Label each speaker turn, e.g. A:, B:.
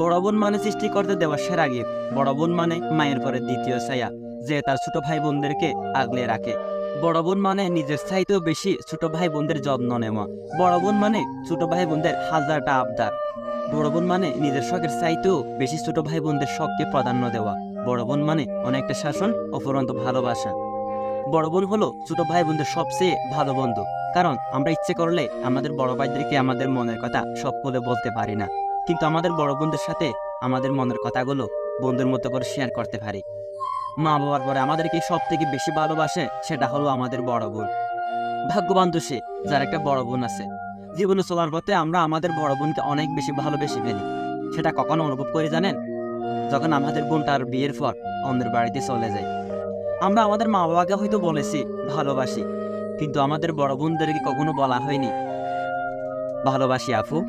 A: বড় বোন মানে সৃষ্টিকর্তা দেওয়া সেরা গিফট বড় বোন মানে মায়ের পরে দ্বিতীয় ছায়া, যে তার ছোট ভাই বোনদেরকে আগলে রাখে। বড় বোন মানে নিজের চাইতেও বেশি ছোট ভাই বোনদের যত্ন নেওয়া। বড় বোন মানে ছোট ভাই বোনদের হাজারটা আবদার। বড় বোন মানে নিজের শখের চাইতেও বেশি ছোট ভাই বোনদের শখকে প্রাধান্য দেওয়া। বড় বোন মানে অনেকটা শাসন, অফুরন্ত ভালোবাসা। বড় বোন হলো ছোট ভাই বোনদের সবচেয়ে ভালো বন্ধু। কারণ আমরা ইচ্ছে করলে আমাদের বড় ভাইদেরকে আমাদের মনের কথা সব বলে বলতে পারি না। কিন্তু আমাদের বড় বোনদের সাথে আমাদের মনের কথাগুলো বন্ধুর মতো করে শেয়ার করতে পারি। মা বাবার পরে আমাদেরকে সব থেকে বেশি ভালোবাসে সেটা হলো আমাদের বড় বোন। ভাগ্যবান তো সে, যার একটা বড় বোন আছে। জীবনে চলার পথে আমরা আমাদের বড় বোনকে অনেক বেশি ভালোবেসে ফেলি। সেটা কখনো অনুভব করে জানেন? যখন আমাদের বোনটার বিয়ের পর অন্যের বাড়িতে চলে যায়। আমরা আমাদের মা বাবাকে হয়তো বলেছি, ভালোবাসি। কিন্তু আমাদের বড় বোনদেরকে কখনো বলা হয়নি। ভালোবাসি আফু